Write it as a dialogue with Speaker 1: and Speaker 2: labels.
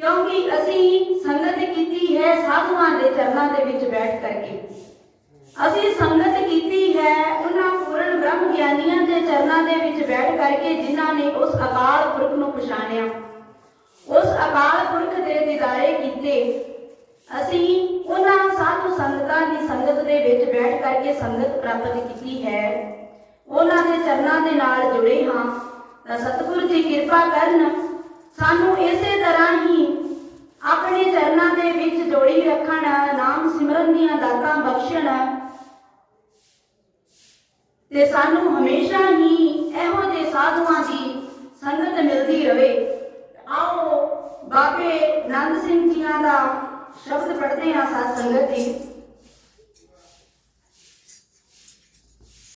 Speaker 1: ਕਿਉਂਕਿ ਅਸੀਂ ਸੰਗਤ ਕੀਤੀ ਹੈ ਸਾਧੂਆਂ ਦੇ ਚਰਨਾਂ ਦੇ ਵਿੱਚ ਬੈਠ ਕਰਕੇ। ਅਸੀਂ ਸੰਗਤ ਕੀਤੀ ਹੈ ਉਹਨਾਂ ਪੂਰਨ ਬ੍ਰਹਮ ਗਿਆਨੀਆਂ ਦੇ ਚਰਨਾਂ ਦੇ ਵਿੱਚ ਬੈਠ ਕਰਕੇ ਜਿਨ੍ਹਾਂ ਨੇ ਉਸ ਅਕਾਲ ਪੁਰਖ ਨੂੰ ਪਛਾਣਿਆ। ਉਸ ਅਕਾਲ ਪੁਰਖ ਦੇ ਦਿਦਾਰੇ ਕੀਤੇ। ਅਸੀਂ ਉਹਨਾਂ ਸਾਧੂ ਸੰਗਤਾਂ ਦੀ ਸੰਗਤ ਦੇ ਵਿੱਚ ਬੈਠ ਕਰਕੇ ਸੰਗਤ ਪ੍ਰਾਪਤ ਕੀਤੀ ਹੈ। ਉਹਨਾਂ ਦੇ ਚਰਨਾਂ ਦੇ ਨਾਲ ਜੁੜੇ ਹਾਂ। ਤਾਂ ਸਤਿਗੁਰੂ ਜੀ ਕਿਰਪਾ ਕਰਨ ਸਾਨੂੰ ਇਸੇ ਤਰ੍ਹਾਂ ਹੀ ਆਪਣੇ ਚਰਨਾਂ ਦੇ ਵਿੱਚ ਜੋੜੀ ਰੱਖਣ, ਨਾਮ ਸਿਮਰਨ ਦੀਆਂ ਦਾਤਾਂ ਬਖਸ਼ਣ। ਤੇ ਸਾਨੂੰ ਹਮੇਸ਼ਾ ਹੀ ਇਹੋ ਜਿਹੇ ਸਾਧੂਆਂ ਦੀ ਸੰਗਤ ਮਿਲਦੀ ਰਹੇ। ਆਓ ਬਾਬੇ ਨੰਦ ਸਿੰਘ ਜੀਆਂ ਦਾ ਸ਼ਬਦ ਪੜ੍ਹਦੇ ਹਾਂ ਸਾਧ ਸੰਗਤ ਜੀ